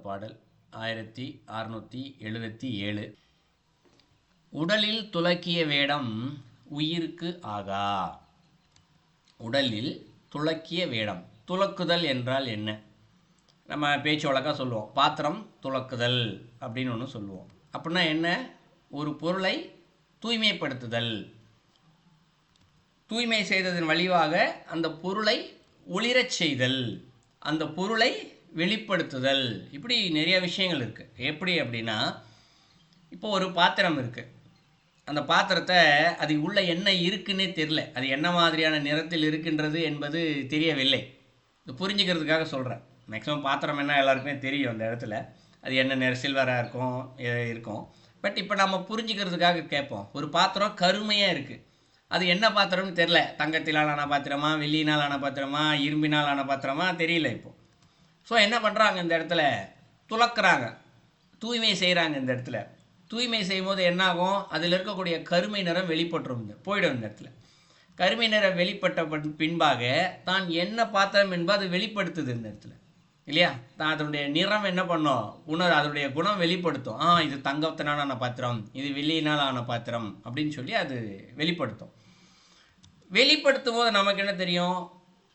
பாடல். ஆயிரத்தி அறுநூற்றி எழுபத்தி ஏழு. உடலில் துலக்கிய வேடம் உயிருக்கு ஆகா. உடலில் துலக்கிய வேடம். துலக்குதல் என்றால் என்ன? நம்ம பேச்சு வழக்காக சொல்லுவோம். பாத்திரம் துலக்குதல் அப்படின்னு ஒன்று சொல்லுவோம். அப்படின்னா என்ன? ஒரு பொருளை தூய்மைப்படுத்துதல். தூய்மை செய்ததன் வழிவாக அந்த பொருளை ஒளிரச் செய்தல். அந்த பொருளை வெளிப்படுத்துதல். இப்படி நிறைய விஷயங்கள் இருக்குது எப்படி அப்படின்னா இப்போ ஒரு பாத்திரம் இருக்குது அந்த பாத்திரத்தை அது உள்ள என்ன இருக்குன்னே தெரில அது என்ன மாதிரியான நிறத்தில் இருக்கின்றது என்பது தெரியவில்லை. இது புரிஞ்சுக்கிறதுக்காக சொல்கிறேன் மேக்ஸிமம் பாத்திரம் என்ன எல்லாருக்குமே தெரியும் அந்த இடத்துல. அது என்ன நிற சில்வராக இருக்கும் இருக்கும். பட் இப்போ நம்ம புரிஞ்சுக்கிறதுக்காக கேட்போம். ஒரு பாத்திரம் கருமையாக இருக்குது அது என்ன பாத்திரம்னு தெரில தங்கத்தினால் ஆன பாத்திரமா வெள்ளியினால் ஆன பாத்திரமா இரும்பினால் ஆன பாத்திரமா தெரியல இப்போ. ஸோ என்ன பண்ணுறாங்க இந்த இடத்துல? துளக்குறாங்க. தூய்மை செய்கிறாங்க இந்த இடத்துல. தூய்மை செய்யும்போது என்னாகும்? அதில் இருக்கக்கூடிய கருமை நிறம் வெளிப்பட்டுரும் போயிடும் இந்த இடத்துல. கருமை நிறம் வெளிப்பட்ட பின்- பின்பாக தான் என்ன பாத்திரம் என்பது அது வெளிப்படுத்துது இந்த இடத்துல. இல்லையா? தான் அதனுடைய நிறம் என்ன பண்ணும்? உணர் அதனுடைய குணம் வெளிப்படுத்தும். ஆ இது தங்கத்தினால் ஆன பாத்திரம் இது வெள்ளியினால் ஆன பாத்திரம் அப்படின்னு சொல்லி அது வெளிப்படுத்தும். வெளிப்படுத்தும் போது நமக்கு என்ன தெரியும்?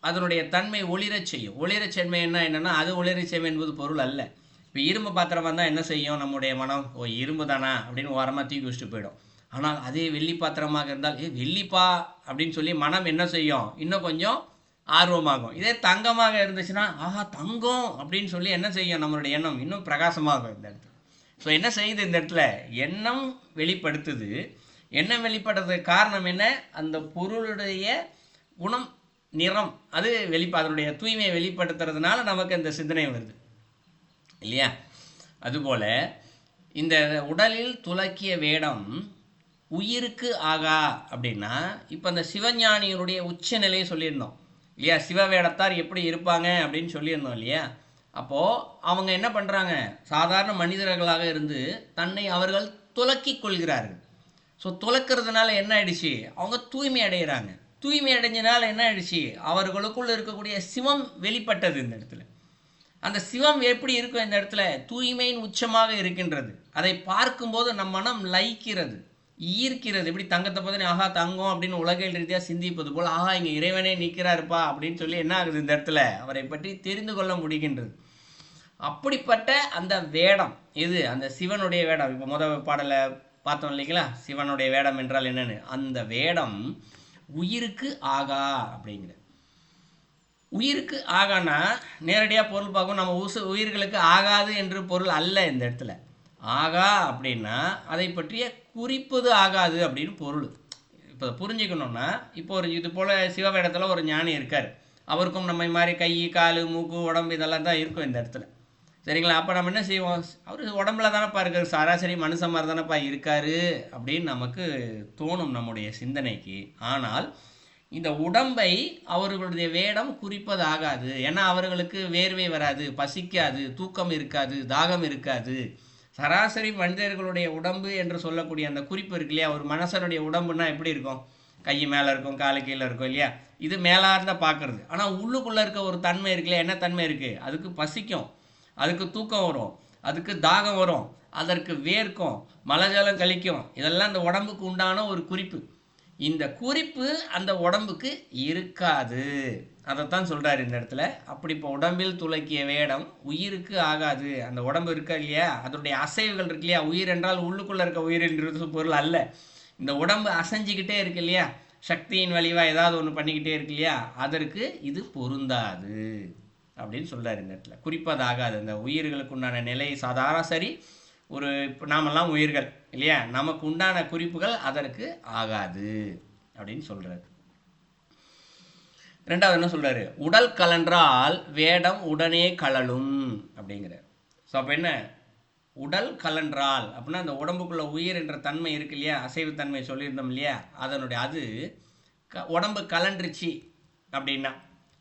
அதனுடைய தன்மை ஒளிரச் செய்யும். ஒளிரச் தன்மை என்ன என்னன்னா அது ஒளிரச் செய்யும் என்பது பொருள் அல்ல. இப்போ இரும்பு பாத்திரம் இருந்தால் என்ன செய்யும்? நம்முடைய மனம் ஓ இரும்பு தானா? அப்படின்னு ஓரமாக தூக்கி வச்சுட்டு போயிடும். ஆனால் அதே வெள்ளி பாத்திரமாக இருந்தால் ஏ வெள்ளிப்பா அப்படின்னு சொல்லி மனம் என்ன செய்யும்? இன்னும் கொஞ்சம் ஆர்வமாகும். இதே தங்கமாக இருந்துச்சுன்னா ஆஹா தங்கம் அப்படின்னு சொல்லி என்ன செய்யும்? நம்மளுடைய எண்ணம் இன்னும் பிரகாசமாகும் இந்த இடத்துல. ஸோ என்ன செய்யுது இந்த இடத்துல? எண்ணம் வெளிப்படுத்துது. எண்ணம் வெளிப்படுறதுக்கு காரணம் என்ன? அந்த பொருளுடைய குணம் நிறம் அது வெளிப்ப அதனுடைய தூய்மையை வெளிப்படுத்துறதுனால நமக்கு அந்த சிந்தனை வருது. இல்லையா? அதுபோல இந்த உடலில் துலக்கிய வேடம் உயிருக்கு ஆகா அப்படின்னா இப்போ அந்த சிவஞானியினுடைய உச்சநிலையை சொல்லியிருந்தோம். இல்லையா? சிவ வேடத்தார் எப்படி இருப்பாங்க அப்படின்னு சொல்லியிருந்தோம் இல்லையா? அப்போது அவங்க என்ன பண்ணுறாங்க சாதாரண மனிதர்களாக இருந்து தன்னை அவர்கள் துலக்கிக் கொள்கிறார்கள். ஸோ துலக்கிறதுனால என்ன ஆயிடுச்சு? அவங்க தூய்மை அடைகிறாங்க தூய்மை அடைஞ்சனால் என்ன ஆயிடுச்சு? அவர்களுக்குள் இருக்கக்கூடிய சிவம் வெளிப்பட்டது இந்த இடத்துல. அந்த சிவம் எப்படி இருக்கும் இந்த இடத்துல? தூய்மையின் உச்சமாக இருக்கின்றது. அதை பார்க்கும்போது நம் மனம் லயிக்கிறது ஈர்க்கிறது. எப்படி தங்கத்தை பற்றி ஆஹா தங்கம் அப்படின்னு உலகில் ரீதியாக சிந்திப்பது போல் ஆஹா இங்கே இறைவனே நிற்கிறாருப்பா அப்படின்னு சொல்லி என்ன ஆகுது இந்த இடத்துல? அவரை பற்றி தெரிந்து கொள்ள முடிகின்றது. அப்படிப்பட்ட அந்த வேடம் இது அந்த சிவனுடைய வேடம். இப்போ முத பாடலை பார்த்தோம் இல்லைங்களா? சிவனுடைய வேடம் என்றால் என்னன்னு? அந்த வேடம் உயிருக்கு ஆகா அப்படிங்கிறது. உயிருக்கு ஆகானா நேரடியாக பொருள் பார்க்கும் நம்ம உசு உயிர்களுக்கு ஆகாது என்று பொருள் அல்ல இந்த இடத்துல. ஆகா அப்படின்னா அதை பற்றிய குறிப்பது ஆகாது அப்படின்னு பொருள். இப்போ புரிஞ்சுக்கணும்னா இப்போ ஒரு இது போல் சிவவேடத்தில் ஒரு ஞானி இருக்கார். அவருக்கும் நம்ம மாதிரி கை கால் மூக்கு உடம்பு இதெல்லாம் தான் இருக்கும் இந்த இடத்துல. சரிங்களா? அப்போ நம்ம என்ன செய்வோம்? அவர் உடம்புல தானேப்பா இருக்கார் சராசரி மனுஷன் மாதிரி தானேப்பா இருக்காரு அப்படின்னு நமக்கு தோணும் நம்முடைய சிந்தனைக்கு. ஆனால் இந்த உடம்பை அவர்களுடைய வேடம் குறிப்பது ஆகாது. ஏன்னா அவர்களுக்கு வேர்வை வராது பசிக்காது தூக்கம் இருக்காது தாகம் இருக்காது. சராசரி மனிதர்களுடைய உடம்பு என்று சொல்லக்கூடிய அந்த குறிப்பு இருக்கு இல்லையா? ஒரு மனசனுடைய உடம்புனா எப்படி இருக்கும்? கை மேலே இருக்கும் காலு கீழே இருக்கும் இல்லையா? இது மேலார்ந்த பார்க்கறது. ஆனால் உள்ளுக்குள்ளே இருக்க ஒரு தன்மை இருக்கு இல்லையா? என்ன தன்மை இருக்குது அதுக்கு பசிக்கும். அதுக்கு தூக்கம் வரும் அதுக்கு தாகம் வரும் அதற்கு வேர்க்கும் மலஜலம் கழிக்கும். இதெல்லாம் அந்த உடம்புக்கு உண்டான ஒரு குறிப்பு. இந்த குறிப்பு அந்த உடம்புக்கு இருக்காது. அதைத்தான் சொல்கிறார் இந்த இடத்துல. அப்படி இப்போ உடம்பில் துளக்கிய வேடம் உயிருக்கு ஆகாது. அந்த உடம்பு இருக்கா இல்லையா? அதனுடைய அசைவுகள் இருக்கு இல்லையா? உயிர் என்றால் உள்ளுக்குள்ளே இருக்க உயிர் உயிர்ன்றது பொருள் அல்ல. இந்த உடம்பு அசைஞ்சிக்கிட்டே இருக்கு இல்லையா? சக்தியின் வழிவாக ஏதாவது ஒன்று பண்ணிக்கிட்டே இருக்கு இல்லையா? அதற்கு இது பொருந்தாது. அப்படின்னு சொல்கிறார் இந்த இடத்துல. குறிப்பதாகாது அந்த உயிர்களுக்கு உண்டான நிலை சாதாரண சரி ஒரு இப்போ நாமெல்லாம் உயிர்கள் இல்லையா? நமக்கு உண்டான குறிப்புகள் அதற்கு ஆகாது அப்படின்னு சொல்கிறார் ரெண்டாவது என்ன சொல்கிறாரு உடல் கலன்றால் வேடம் உடனே கழலும் அப்படிங்கிறார். ஸோ அப்போ என்ன? உடல் கலன்றால் அப்படின்னா அந்த உடம்புக்குள்ள உயிர் என்ற தன்மை இருக்கு இல்லையா? அசைவுத்தன்மை சொல்லியிருந்தோம் இல்லையா? அதனுடைய அது க உடம்பு கலன்றுச்சு அப்படின்னா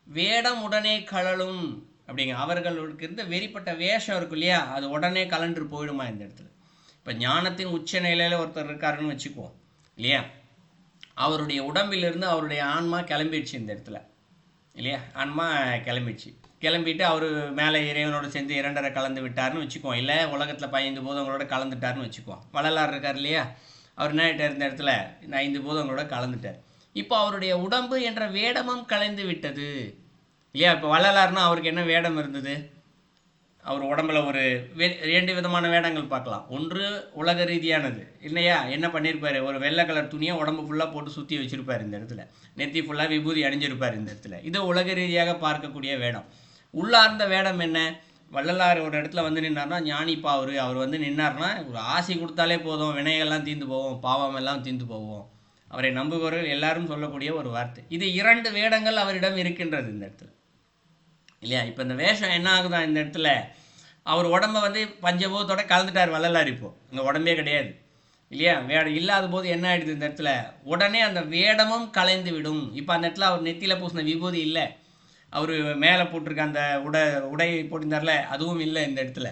வேடம் உடனே கழலும். அப்படிங்க அவர்களுக்கு இருந்த வெறிப்பட்ட வேஷம் இருக்கும் இல்லையா? அது உடனே கலன்று போயிடுமா இந்த இடத்துல. இப்போ ஞானத்தின் உச்ச நிலையில் ஒருத்தர் இருக்காருன்னு வச்சுக்குவோம் இல்லையா? அவருடைய உடம்பிலிருந்து அவருடைய ஆன்மா கிளம்பிடுச்சு இந்த இடத்துல இல்லையா? ஆன்மா கிளம்பிடுச்சு. கிளம்பிட்டு அவர் மேலே இறைவனோட சேர்ந்து இரண்டரை கலந்து விட்டார்னு வச்சுக்குவோம். இல்லை உலகத்தில் பதினைந்து பூதங்களோட கலந்துட்டார்னு வச்சுக்குவோம். வள்ளலார் இருக்கார் இல்லையா? அவர் என்ன ஆகிட்டார் இந்த இடத்துல? இந்த ஐந்து பூதங்களோட கலந்துட்டார். இப்போ அவருடைய உடம்பு என்ற வேடமும் கலைந்து விட்டது. இல்லையா? இப்போ வள்ளலார்னா அவருக்கு என்ன வேடம் இருந்தது? அவர் உடம்புல ஒரு வே- ரெண்டு விதமான வேடங்கள் பார்க்கலாம். ஒன்று உலக ரீதியானது. இல்லையா? என்ன பண்ணியிருப்பார் ஒரு வெள்ளை கலர் துணியை உடம்பு ஃபுல்லாக போட்டு சுற்றி வச்சுருப்பார் இந்த இடத்துல. நெத்தி ஃபுல்லாக விபூதி அணிஞ்சிருப்பார் இந்த இடத்துல. இது உலக ரீதியாக பார்க்கக்கூடிய வேடம். உள்ளார்ந்த வேடம் என்ன? வள்ளலார் ஒரு இடத்துல வந்து நின்னார்னா ஞானிப்பா அவர் அவர் வந்து நின்னார்னா ஒரு ஆசை கொடுத்தாலே போதும் வினையெல்லாம் தீர்ந்து போவோம் பாவம் எல்லாம் தீர்ந்து போவோம். அவரை நம்புபவர்கள் எல்லாரும் சொல்லக்கூடிய ஒரு வார்த்தை. இது இரண்டு வேடங்கள் அவரிடம் இருக்கின்றது இந்த இடத்துல. இல்லையா? இப்போ இந்த வேஷம் என்ன ஆகுதான் இந்த இடத்துல? அவர் உடம்ப வந்து பஞ்சபூதத்தோட கலந்துட்டார் வள்ளலார் இப்போ. இந்த உடம்பே கிடையாது. இல்லையா? வேடம் இல்லாத போது என்ன ஆயிடுது இந்த இடத்துல? உடனே அந்த வேடமும் கலைந்து விடும். இப்போ அந்த இடத்துல அவர் நெத்தியில் பூசின விபூதி இல்லை. அவர் மேலே போட்டிருக்க அந்த உடை உடை போட்டிருந்தார்ல அதுவும் இல்லை இந்த இடத்துல.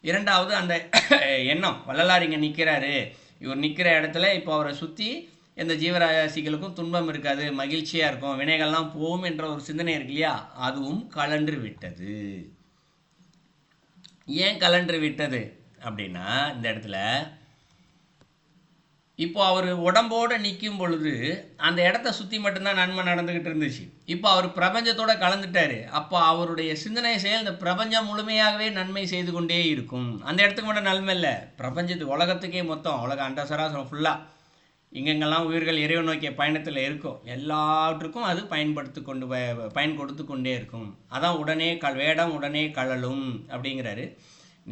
இரண்டாவது அந்த எண்ணம். வள்ளலார் இங்கே நிற்கிறாரு இவர் நிற்கிற இடத்துல இப்போ அவரை சுற்றி எந்த ஜீவராசிகளுக்கும் துன்பம் இருக்காது மகிழ்ச்சியாக இருக்கும். வினைகள்லாம் போகும் என்ற ஒரு சிந்தனை இருக்கு இல்லையா? அதுவும் கலன்று விட்டது. ஏன் கலன்று விட்டது அப்படின்னா இந்த இடத்துல இப்போ அவர் உடம்போடு நிற்கும் பொழுது அந்த இடத்த சுற்றி மட்டும்தான் நன்மை நடந்துக்கிட்டு இருந்துச்சு. இப்போ அவர் பிரபஞ்சத்தோட கலந்துட்டாரு. அப்போ அவருடைய சிந்தனை செயல் இந்த பிரபஞ்சம் முழுமையாகவே நன்மை செய்து கொண்டே இருக்கும். அந்த இடத்துக்கு மட்டும் நன்மை இல்லை. பிரபஞ்சத்துக்கு உலகத்துக்கே மொத்தம் உலக அண்டசராசனம் ஃபுல்லாக எங்கெங்கெல்லாம் உயிர்கள் இறைவன் நோக்கிய பயணத்தில் இருக்கும் எல்லாவற்றுக்கும் அது பயன்படுத்தி கொண்டு பயன் கொடுத்து கொண்டே இருக்கும். அதான் உடனே கல் வேடம் உடனே கழலும் அப்படிங்கிறாரு.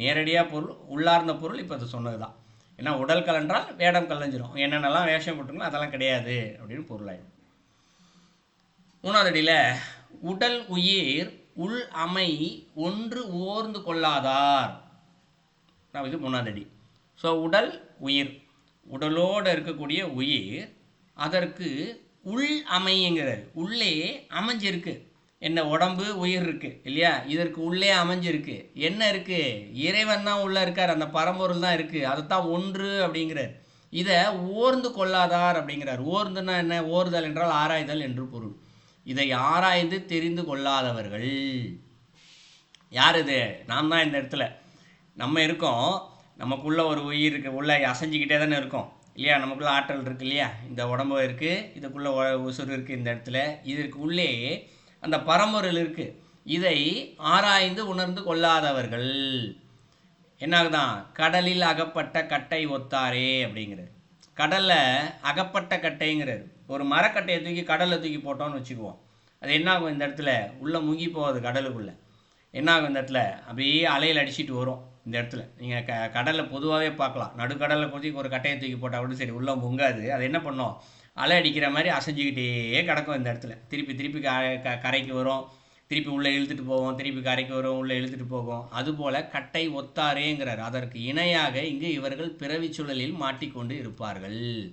நேரடியாக பொருள் உள்ளார்ந்த பொருள் இப்போ அது சொன்னது தான் ஏன்னா உடல் கலன்றால் வேடம் கலைஞ்சிரும் என்னென்னலாம் வேஷம் போட்டுங்களோ அதெல்லாம் கிடையாது அப்படின்னு பொருளாயிடும் மூணாவது அடியில் உடல் உயிர் உள் அமை ஒன்று ஓர்ந்து கொள்ளாதார். நான் இது மூணாவது அடி. ஸோ உடல் உயிர். உடலோடு இருக்கக்கூடிய உயிர் அதற்கு உள் அமைங்கிறார் உள்ளே அமைஞ்சிருக்கு. என்ன உடம்பு உயிர் இருக்கு இல்லையா? இதற்கு உள்ளே அமைஞ்சிருக்கு. என்ன இருக்கு? இறைவன் தான் உள்ள இருக்கார். அந்த பரம்பொருள் தான் இருக்கு. அதைத்தான் ஒன்று அப்படிங்கிறார். இதை ஓர்ந்து கொள்ளாதார் அப்படிங்கிறார். ஓர்ந்துன்னா என்ன? ஓர்தல் என்றால் ஆராய்தல் என்று பொருள். இதை ஆராய்ந்து தெரிந்து கொள்ளாதவர்கள். யார் இது? நாம் தான் இந்த இடத்துல. நம்ம இருக்கோம். நமக்குள்ளே ஒரு உயிர் இருக்கு உள்ள அசைஞ்சிக்கிட்டே தானே இருக்கோம். இல்லையா? நமக்குள்ளே ஆற்றல் இருக்கு இல்லையா? இந்த உடம்பு இருக்கு இதுக்குள்ளே உசுறு இருக்குது இந்த இடத்துல. இதற்கு உள்ளே அந்த பரம்பொருள் இருக்குது இதை ஆராய்ந்து உணர்ந்து கொள்ளாதவர்கள். என்னாகுதான் கடலில் அகப்பட்ட கட்டை ஒத்தாரே அப்படிங்கிறார். கடலில் அகப்பட்ட கட்டைங்கிறார். ஒரு மரக்கட்டையை தூக்கி கடலில் தூக்கி போட்டோம்னு வச்சுக்குவோம். அது என்னாகும் இந்த இடத்துல? உள்ளே முங்கி போகுது கடலுக்குள்ளே. என்னாகும் இந்த இடத்துல? அப்படியே அலையில் அடிச்சிட்டு வரும். இந்த இடத்துல. நீங்கள் க கடலில் பொதுவாகவே பார்க்கலாம். நடுக்கடலில் கொஞ்சம் ஒரு கட்டையை தூக்கி போட்டால் கூட சரி உள்ளே முங்காது அது என்ன பண்ணும்? அலை அடிக்கிற மாதிரி அசைஞ்சுக்கிட்டே கிடக்கும் இந்த இடத்துல. திருப்பி திருப்பி க க- கரைக்கு வரும். திருப்பி உள்ளே இழுத்துட்டு போவோம். திருப்பி கரைக்கு வரும் உள்ளே இழுத்துட்டு போகும். அதுபோல் கட்டை ஒத்தாரேங்கிறார். அதற்கு இணையாக இங்கு இவர்கள் பிறவி சுழலில் மாட்டிக்கொண்டு இருப்பார்கள்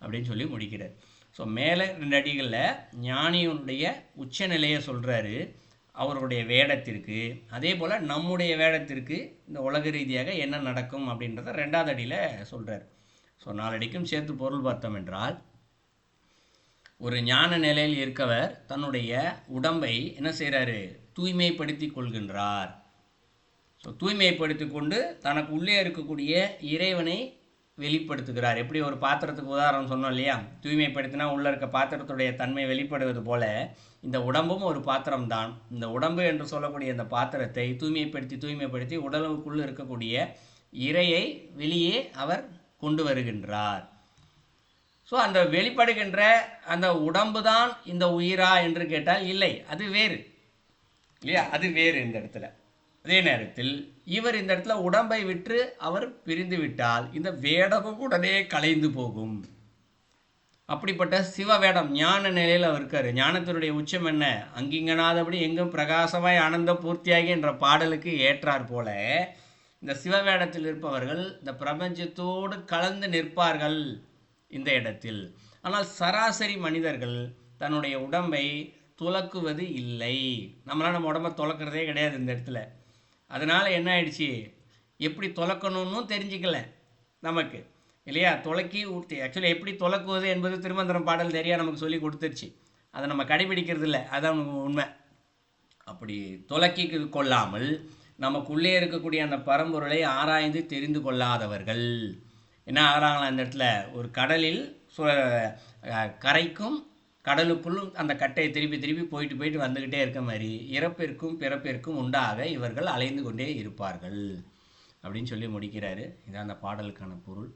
அப்படின்னு சொல்லி முடிக்கிறார். ஸோ மேலே ரெண்டு அடிகளில் ஞானியுடைய உச்சநிலையை சொல்கிறாரு அவருடைய வேடத்திற்கு அதே போல் நம்முடைய வேடத்திற்கு இந்த உலக ரீதியாக என்ன நடக்கும் அப்படின்றத ரெண்டாவது அடியில் சொல்கிறார் ஸோ நாலடிக்கும் சேர்த்து பொருள் பார்த்தோம் என்றால் ஒரு ஞான நிலையில் இருக்கவர் தன்னுடைய உடம்பை என்ன செய்கிறாரு தூய்மைப்படுத்தி கொள்கின்றார். ஸோ தூய்மைப்படுத்தி கொண்டு தனக்கு உள்ளே இருக்கக்கூடிய இறைவனை வெளிப்படுத்துகிறார். எப்படி ஒரு பாத்திரத்துக்கு உதாரணம் சொன்னோம் இல்லையா? தூய்மைப்படுத்தினா உள்ளே இருக்க பாத்திரத்துடைய தன்மை வெளிப்படுவது போல இந்த உடம்பும் ஒரு பாத்திரம்தான். இந்த உடம்பு என்று சொல்லக்கூடிய இந்த பாத்திரத்தை தூய்மைப்படுத்தி தூய்மைப்படுத்தி உடலுக்குள்ளே இருக்கக்கூடிய இறையை வெளியே அவர் கொண்டு வருகின்றார். ஸோ அந்த வெளிப்படுகின்ற அந்த உடம்பு தான் இந்த உயிரா என்று கேட்டால் இல்லை. அது வேறு. இல்லையா? அது வேறு இந்த இடத்துல. அதே நேரத்தில் இவர் இந்த இடத்துல உடம்பை விற்று அவர் பிரிந்து விட்டால் இந்த வேடமும் உடனே கலைந்து போகும். அப்படிப்பட்ட சிவ வேடம் ஞான நிலையில் அவர் இருக்காரு. ஞானத்தினுடைய உச்சம் என்ன? அங்கிங்கனாதபடி எங்கும் பிரகாசமாய் ஆனந்த பூர்த்தியாகி என்ற பாடலுக்கு ஏற்றார் போல இந்த சிவ வேடத்தில் இருப்பவர்கள் இந்த பிரபஞ்சத்தோடு கலந்து நிற்பார்கள் இந்த இடத்தில். ஆனால் சராசரி மனிதர்கள் தன்னுடைய உடம்பை துலக்குவது இல்லை. நம்மளால் நம்ம உடம்பை துலக்கிறதே கிடையாது இந்த இடத்துல. அதனால என்ன ஆயிடுச்சு? எப்படி துலக்கணும்னு தெரிஞ்சிக்கல நமக்கு. இல்லையா? துலக்கி ஊட்டி ஆக்சுவலி எப்படி துலக்குவது என்பது திருமந்திரம் பாடல் தெரியா நமக்கு சொல்லி கொடுத்துருச்சு. அதை நம்ம கடைபிடிக்கிறது இல்லை. அதான் உண்மை. அப்படி துலக்கி கொள்ளாமல் நமக்குள்ளே இருக்கக்கூடிய அந்த பரம்பொருளை ஆராய்ந்து தெரிந்து கொள்ளாதவர்கள். என்ன ஆகிறாங்களா அந்த இடத்துல? ஒரு கடலில் கரைக்கும் கடலுக்குள்ளும் அந்த கட்டையை திருப்பி திருப்பி போயிட்டு போயிட்டு வந்துக்கிட்டே இருக்க மாதிரி இறப்பிற்கும் பிறப்பிற்கும் உண்டாக இவர்கள் அலைந்து கொண்டே இருப்பார்கள் அப்படின்னு சொல்லி முடிக்கிறாரு. இதான் அந்த பாடலுக்கான பொருள்.